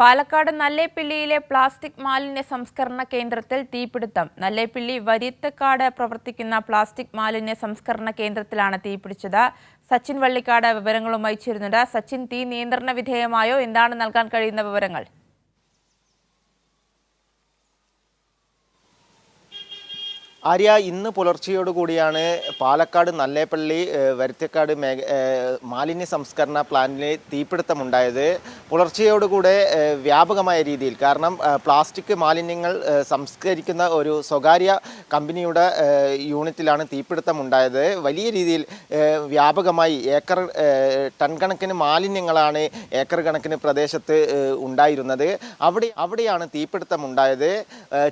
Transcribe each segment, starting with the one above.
Palakkad നല്ലേപ്പിള്ളിയിലെ plastic മാലിന്യ സംസ്കരണ കേന്ദ്രത്തിൽ തീപിടുത്തം. നല്ലേപ്പിള്ളി വരിയത്തക്കാട് പ്രവർത്തിക്കുന്ന പ്ലാസ്റ്റിക് മാലിന്യ സംസ്കരണ കേന്ദ്രത്തിലാണ് തീപിടിച്ചത്. സച്ചിൻ വള്ളിക്കാട് വിവരങ്ങളുമായി ചേരുന്നുണ്ട്. സച്ചിൻ തീ നിയന്ത്രണ വിധേയമായോ? എന്താണ് നൽകാൻ കഴിയുന്ന വിവരങ്ങൾ? ആര്യ ഇന്ന് പുലർച്ചെയോടുകൂടിയാണ് പാലക്കാട് നല്ലേപ്പള്ളി വരുത്തക്കാട് മാലിന്യ സംസ്കരണ പ്ലാന്റിന് തീപിടുത്തമുണ്ടായത്. പുലർച്ചയോടുകൂടെ വ്യാപകമായ രീതിയിൽ. കാരണം പ്ലാസ്റ്റിക് മാലിന്യങ്ങൾ സംസ്കരിക്കുന്ന ഒരു സ്വകാര്യ കമ്പനിയുടെ യൂണിറ്റിലാണ് തീപിടുത്തം ഉണ്ടായത്. വലിയ രീതിയിൽ വ്യാപകമായി ഏക്കർ ടൺ കണക്കിന് മാലിന്യങ്ങളാണ് ഏക്കർ കണക്കിന് പ്രദേശത്ത് ഉണ്ടായിരുന്നത്. അവിടെ അവിടെയാണ് തീപിടുത്തം ഉണ്ടായത്.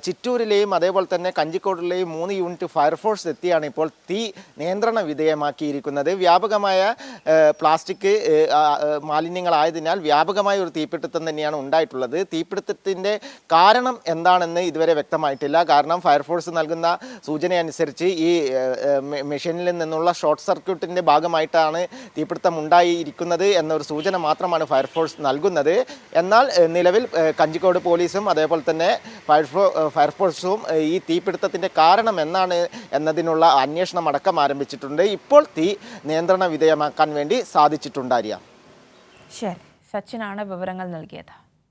ചിറ്റൂരിലെയും അതേപോലെ തന്നെ കഞ്ചിക്കോടിലെയും മൂന്ന് യൂണിറ്റ് ഫയർഫോഴ്സ് എത്തിയാണ് ഇപ്പോൾ തീ നിയന്ത്രണ വിധേയമാക്കിയിരിക്കുന്നത്. വ്യാപകമായ പ്ലാസ്റ്റിക് മാലിന്യങ്ങളായതിനാൽ ആ, ഏഹ്, ഒരു തീപിടുത്തം തന്നെയാണ് ഉണ്ടായിട്ടുള്ളത്. തീപിടുത്തത്തിന്റെ കാരണം എന്താണെന്ന് ഇതുവരെ വ്യക്തമായിട്ടില്ല. കാരണം ഫയർഫോഴ്സ് നൽകുന്ന സൂചനയനുസരിച്ച് ഈ മെഷീനിൽ നിന്നുള്ള ഷോർട്ട് സർക്യൂട്ടിന്റെ ഭാഗമായിട്ടാണ് തീപിടുത്തം ഉണ്ടായിരിക്കുന്നത് എന്നൊരു സൂചന മാത്രമാണ് ഫയർഫോഴ്സ് നൽകുന്നത്. എന്നാൽ നിലവിൽ കഞ്ചിക്കോട് പോലീസും അതേപോലെ തന്നെ ഫയർഫോ ഫയർഫോഴ്സും ഈ തീപിടുത്തത്തിന്റെ കാരണം എന്നാണ് എന്നതിനുള്ള അന്വേഷണം അടക്കം ആരംഭിച്ചിട്ടുണ്ട്. ഇപ്പോൾ തീ നിയന്ത്രണ വിധേയമാക്കാൻ വേണ്ടി സാധിച്ചിട്ടുണ്ടായിരിക്കാം ശരി. സച്ചിനാണ് വിവരങ്ങൾ നൽകിയത്